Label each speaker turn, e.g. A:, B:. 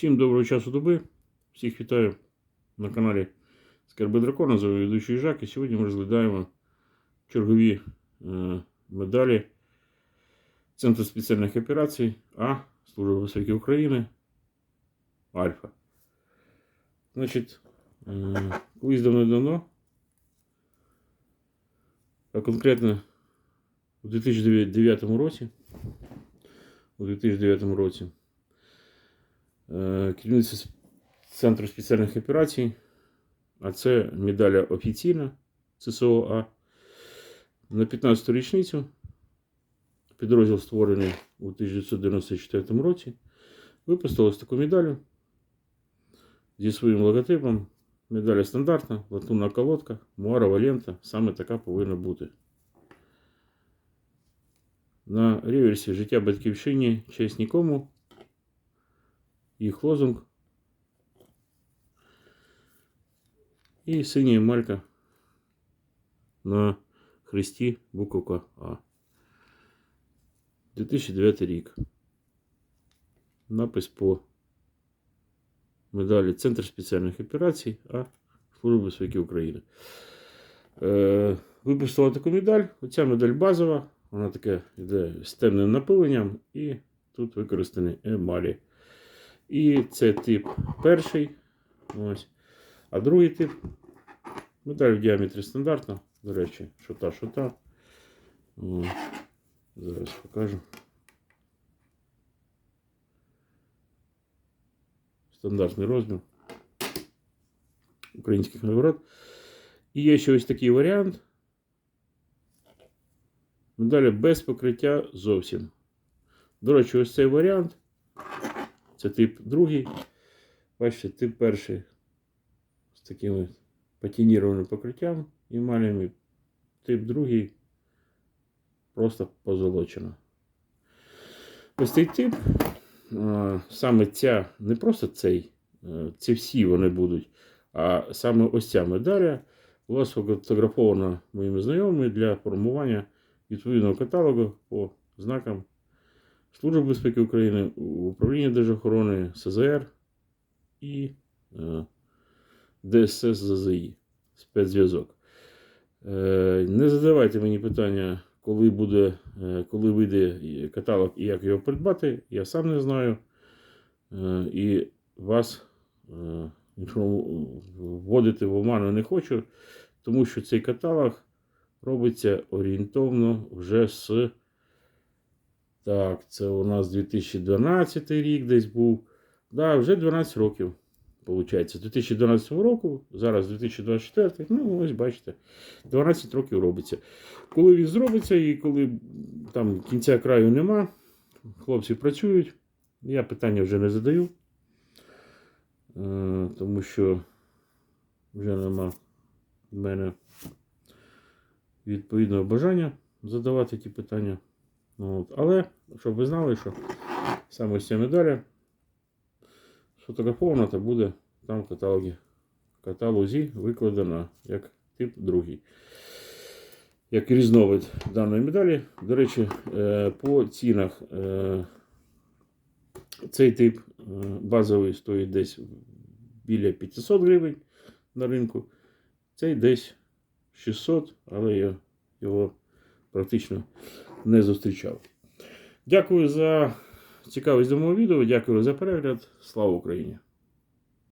A: Всім доброго часу доби. Всіх вітаю на каналі Скарби Дракона. З ведучий Жак. І сьогодні ми розглядаємо чергові е, медалі Центру спеціальних операцій А Служби безпеки України Альфа. Значить, е, колись давно-давно, а конкретно у 2009 році, у 2009 році Е, керівниця Центру спеціальних операцій, а це медаля офіційна ЦСО А. На 15-ту річницю підрозділ створений у 1994 році. Випустили таку медалю зі своїм логотипом. Медаля стандартна, латунна колодка, муарова лента. Саме така повинна бути. На реверсі життя батьківщині честь нікому їх лозунг. І синя емалька на хресті буковка А. 2009 рік. Напис по медалі Центр спеціальних операцій А Служби безпеки України. Е, випустила таку медаль. Оця медаль базова. Вона така йде з темним напиленням, і тут використані емалі. І це тип перший. Ось. А другий тип. Медаль в діаметрі стандартна. До речі, що та, що та. О, Зараз покажу. Стандартний розмір українських нагород. І є ще ось такий варіант. Медалі без покриття зовсім. До речі, ось цей варіант. Це тип другий. Бачите, тип перший з таким патінірованим покриттям емалями. Тип другий просто позолочено. Ось цей тип, саме ця, не просто цей, е, ці всі вони будуть, а саме ось ця медаля була сфотографована моїми знайомими для формування відповідного каталогу по знакам Служби безпеки України, Управління Держохорони, СЗР і е, ДСС ЗЗІ, спецзв'язок. Е, не задавайте мені питання, коли буде, е, коли вийде каталог і як його придбати. Я сам не знаю. Е, і вас е, вводити в оману не хочу, тому що цей каталог робиться орієнтовно вже з. Так, це у нас 2012 рік десь був. Да, вже 12 років. З 2012 року, зараз 2024, ну ось бачите, 12 років робиться. Коли він зробиться і коли там кінця краю нема, хлопці працюють, я питання вже не задаю, е, тому що вже нема в мене відповідного бажання задавати ті питання. От. Але, щоб ви знали, що саме ця медаля сфотографована та буде там в каталогі. Каталозі викладена як тип другий. Як різновид даної медалі. До речі, е, по цінах е, цей тип е, базовий стоїть десь біля 500 гривень на ринку. Цей десь 600, але його практично не зустрічав. Дякую за цікавість до мого відео. Дякую за перегляд. Слава Україні!